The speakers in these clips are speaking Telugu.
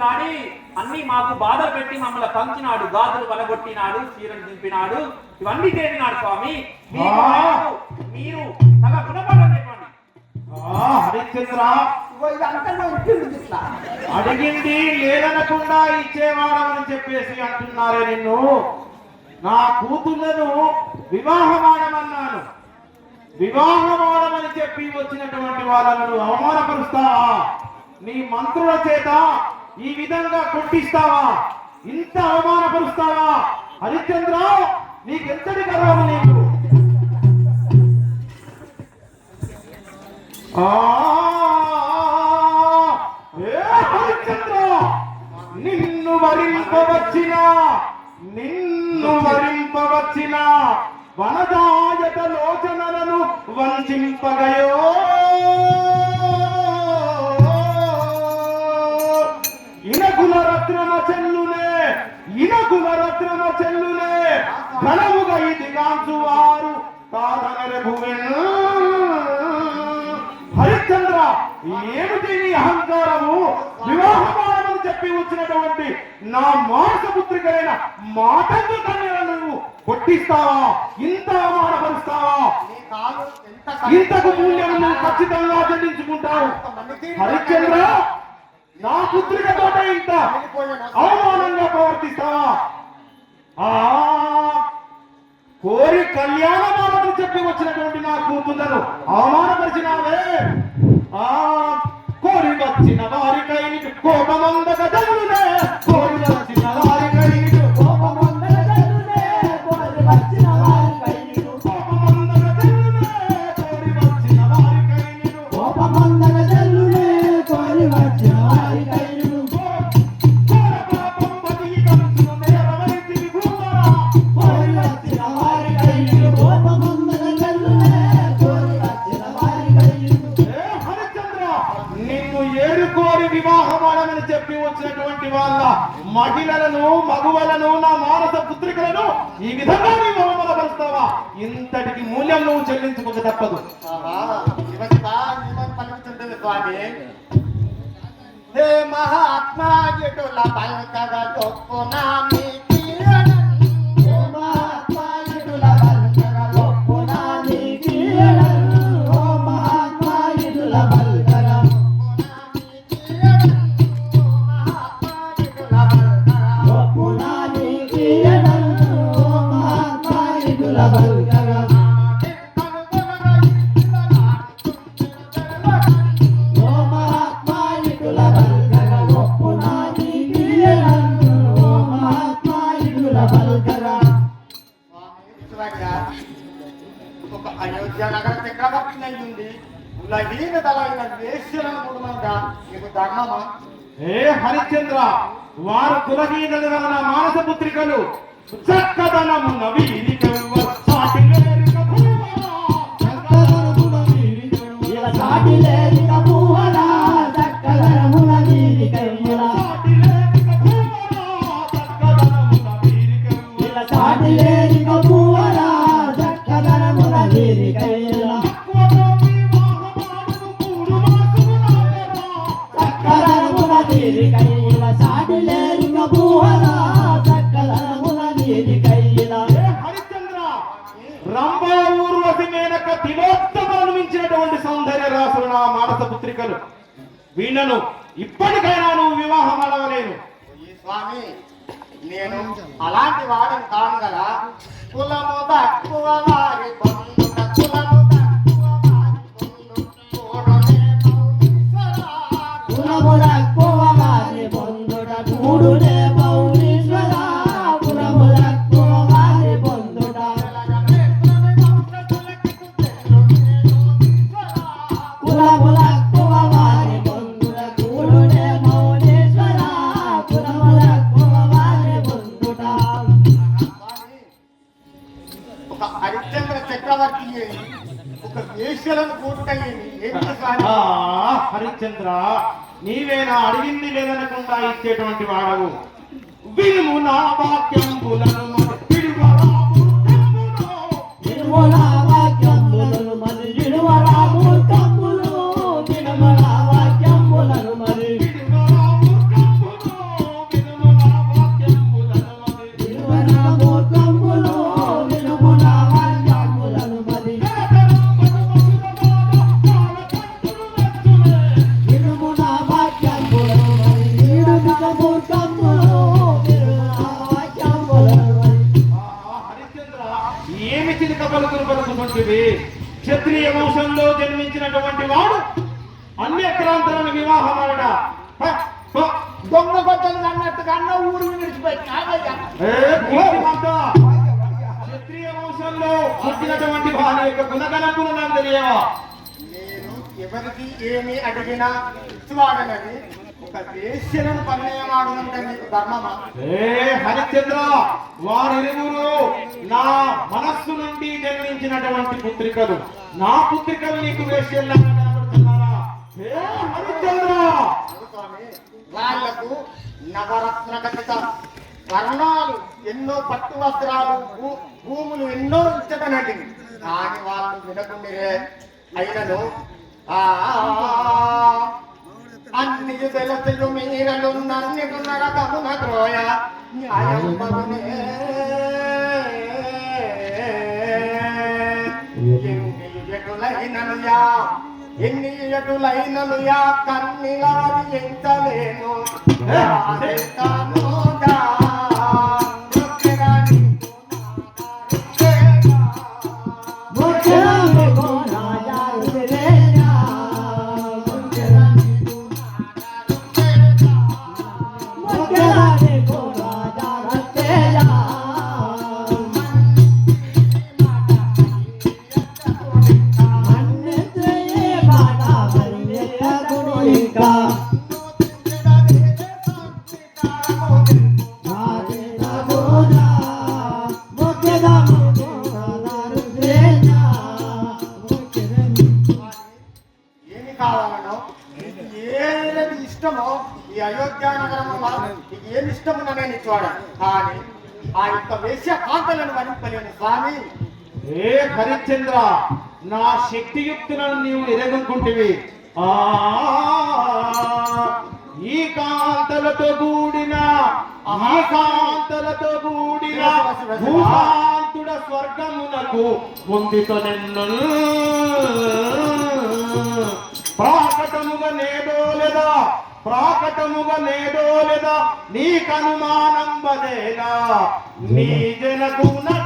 ఇట్లాడి అన్ని మాకు బాధ పెట్టి మమ్మల్ని పంచినాడు గాజులు వలగొట్టినాడు చీరలు దింపినాడు ఇవన్నీ చేసినాడు స్వామి. మీరు తగ హరిశ్చంద్ర. అడిగింది లేదనకుండా ఇచ్చేవాడమని చెప్పేసి అంటున్నారే నిన్ను. నా కూతుళ్ళను వివాహమాడమన్నాను. వివాహమాడమని చెప్పి వచ్చినటువంటి వాళ్ళను అవమానపరుస్తావా నీ మంత్రుల చేత ఈ విధంగా కొట్టిస్తావా? ఇంత అవమానపరుస్తావా? హరిశ్చంద్ర నీకెంతటి గర్వం నీకు? ఆ ఇనకుల చెల్లులే. చెల్లునే ఇది కాంచు వారు కాదనర భూమిను హరిశ్చంద్ర ఏమిటి నీ అహంకారము? వివాహమానమని చెప్పి వచ్చినటువంటి నా మాసపుత్రికైన మాటకు కన్యలను నువ్వు కొట్టిస్తావా? ఇంత అవమానపరుస్తావా? ఇంతకు మూల్యం నువ్వు ఖచ్చితంగా చెల్లించుకుంటావు హరిశ్చంద్ర నా పుత్రికతో ఇంత అవమానంగా ప్రవర్తిస్తావా? ఆ కోరి కళ్యాణ కళ్యాణమానమని చెప్పి వచ్చినటువంటి నా కూతుందను అవమానపరిచినావే. ఆ కోరి వచ్చిన వారికై కోపమందక జల్లునే చెప్పి వచ్చినటువంటి వాళ్ళ మహిళలను మగువలను నా మానస పుత్రికలను ఈ విధంగా నీవు అవమానపరుస్తావా ఇంతటికి మూల్యం నువ్వు చెల్లించుకోక తప్పదు. మహాత్మా ఎటుల పలకగ చొప్పున మీ ఉలహీన దళైన వేశ్యలను నీకు ధర్మమా? ఏ హరిశ్చంద్ర వారు కులహీనలు వలన మానస పుత్రికలు చక్కదనము సాటి స్వామి నేను అలాంటి వాడిని కాను కదా. కులము తక్కువ వారి వేశ్యలను కూటుకయ్యింది హరిశ్చంద్ర నీవేనా అడిగింది లేదనకుండా ఇచ్చేటువంటి వాడవు. వినుము నా వాక్యంబులను పిడువరాము అన్యక్రాంతులను వివాహమాడ దొంగ కొట్టలు అన్నట్టుగా అన్న ఊరు విడిచిపెట్టి ఆగయ్యా. క్షత్రియ వంశంలో పుట్టినటువంటి వారి యొక్క గుణగణములు నాకు తెలియవా? నేను ఎవరికి ఏమి అడిగినా ఇచ్చివాడనని ఒక వేశ్యలను పరిణయం ఆడుతుంటే నీకు ధర్మమా? ఏ హరిశ్చంద్ర వారిరువురు నా మనస్సు నుండి జన్మించినటువంటి పుత్రికలు. నా పుత్రికలు నీకు వేశ్యల్లాగా కనబడుతున్నారా? ఏ వాళ్ళకు నవరత్న కటిత. వర్ణాలు ఎన్నో పట్టు వస్త్రాలు భూములు ఎన్నో ఇచ్చటనటి కానీ వాళ్ళు వినకుండిరే అయినను అన్ని తెలుసు మీరలు నన్ను నరకమున ద్రోయ న్యాయం మగునే ఎన్ని ఎటులైననుయా ఎన్ని ఎటులైననుయా కన్నిలారి ఎంచలేను. ఏ హరిశ్చంద్ర నా శక్తియుక్తులను నీవు ఎరగనుకుంటువి ఆ ఈ కాంతలతో కూడిన ఆ కాంతలతో కూడిన భూకాంతుడ స్వర్గమునకు పొందితో నిన్ను ప్రాకటముగా నేదోలెదా ప్రాకటముగా నేదోలెదా నీకనుమానం బదేలా నీ జనకునట్లు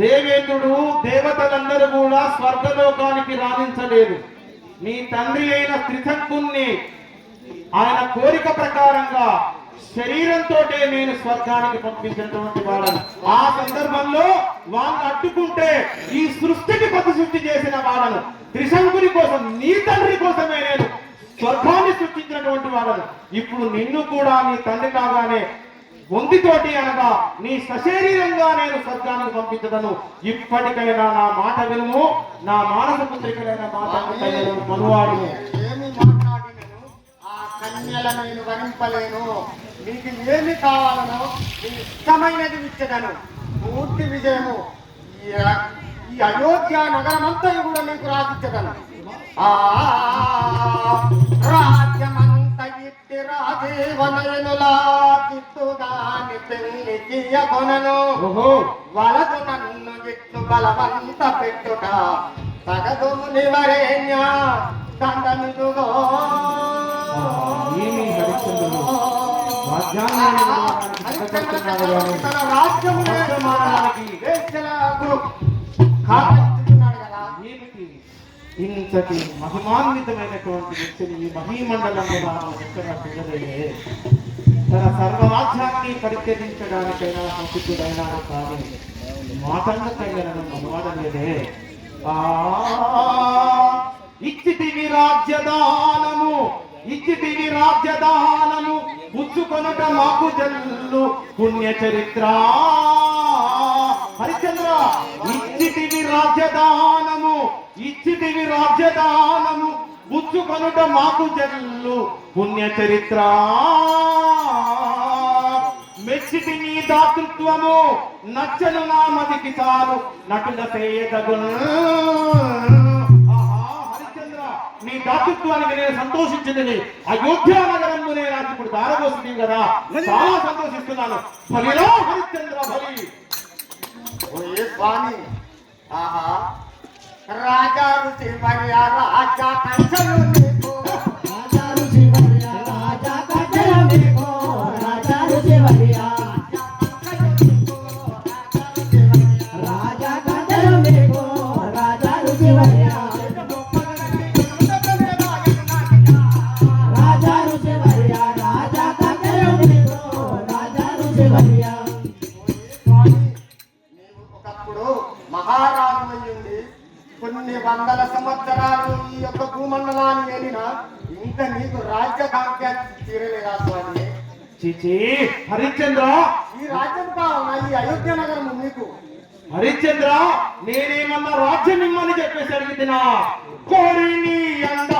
దేవేంద్రుడు దేవతలందరూ కూడా స్వర్గలోకానికి రాణించలేదు. మీ తండ్రి అయిన త్రిశంకుణ్ణి ఆయన కోరిక ప్రకారంగా శరీరంతో నేను స్వర్గానికి పంపించినటువంటి వాడను. ఆ సందర్భంలో వాళ్ళని అడ్డుకుంటే ఈ సృష్టికి ప్రతి చేసిన వాడను. త్రిశంకుని కోసం నీ తండ్రి కోసమే నేను స్వర్గాన్ని సృష్టించినటువంటి వాడను. ఇప్పుడు నిన్ను కూడా నీ తండ్రి కాగానే ఒంటితోటి అనగా నీ సశరీరంగా నేను సత్యాన్ని పంపించదను. ఇప్పటికైనా నా మాట వినుము. నా మానస పుత్రికలైన మాట మనువాడు ఏమి మాట్లాడినను? ఆ కన్యలను నేను వరింపలేను. నీకు ఏమి కావాలనో నీ ఇష్టమైనది ఇచ్చదను. పూర్తి విజయము. ఈ అయోధ్య అయోధ్య అంతా కూడా నీకు రాసిచ్చదను. ఆ రాజ్యమంత ఇట్టి రాజీవనయనులా వలదు నన్ను బలవంత పెట్టుట. నివరేణ్య దండమిదుగో ఇంతటి మహిమాన్వితమైనటువంటి వ్యక్తిని ఈ మహీమండలంలో ఎక్కడ పిల్లలే. తన సర్వరాజ్యాన్ని పరిత్యజించడానికైనా సంసిద్ధుడైనా కానీ మాటలకైనా మనవాడలేదే ఆ ఇచ్చితివి రాజ్యదానము ఇచ్చితివి రాజ్యదానము పుచ్చుకొనుట మాకు జల్లు పుణ్య చరిత్ర హరిచంద్ర ఇచ్చితివి రాజ్యదానము ఇచ్చితివి రాజ్యదానము పుచ్చుకొనుట మాకు జల్లు పుణ్య చరిత్ర మెచ్చితి నీ దాతృత్వము నచ్చను నా మదికి చాలు. నటుల చేయదగును ఆహా, హరిశ్చంద్ర నీ దాతృత్వానికి నేను సంతోషించిందని అయోధ్య నగరంలో నేను ఇప్పుడు దారబోస్తుంది కదా. చాలా సంతోషిస్తున్నాను. బలిలో హరిశ్చంద్ర బలి. స్వామి ఆహా రాజా ఆ రాజా కంచలు కొన్ని వందల సంవత్సరాలు ఈ యొక్క భూమండలాన్ని వెళ్ళిన ఇంకా నీకు రాజ్యకాంక్ష తీరలేదా స్వామి. చిచి హరిశ్చంద్ర! ఈ రాజ్యం కావాలన్నా ఈ అయోధ్య నగరం నీకు. హరిశ్చంద్ర నేనేమన్నా రాజ్యం ఇమ్మని చెప్పేసి అడిగితినా? కోరిని అంద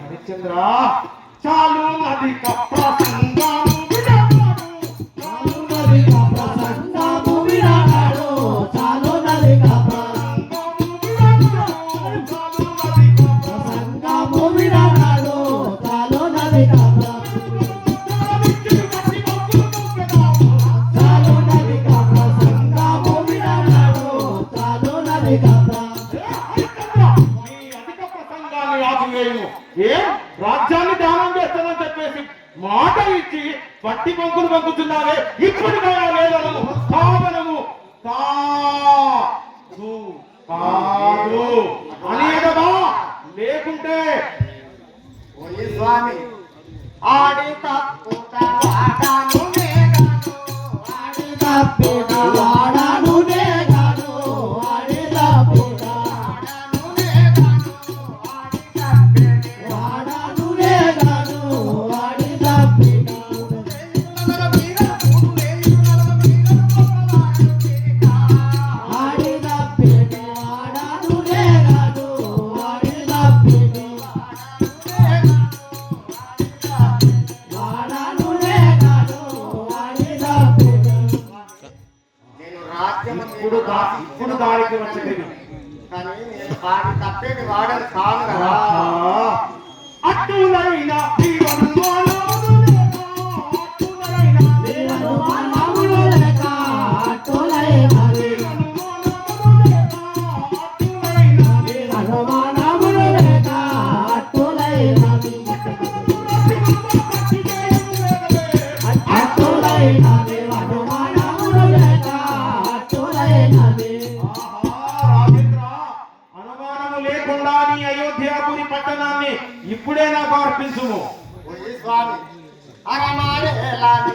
హరిచంద్ర. చాలు అధిక ప్రసంగము ప్రసంగాన్ని ఆపివేయము ఏం? రాజ్యాన్ని దానం చేస్తానని చెప్పేసి మాట ఇచ్చి పట్టి పంకులు ఇప్పటికైనా లేదనము కాదనము కాదు కాదు అనేదమా లేకుంటే స్వామి. ఆడి ఆడాను నేగాను ఆడి తప్పిన కానీ నేను వాడి తప్పేది వాడని కాను కదా అట్టులైన జీవన్మానములు లేక, అయోధ్యాపురి పట్టణాన్ని ఇప్పుడే నాకు అర్పించుము. ఓయే స్వామి అరమారే లాలి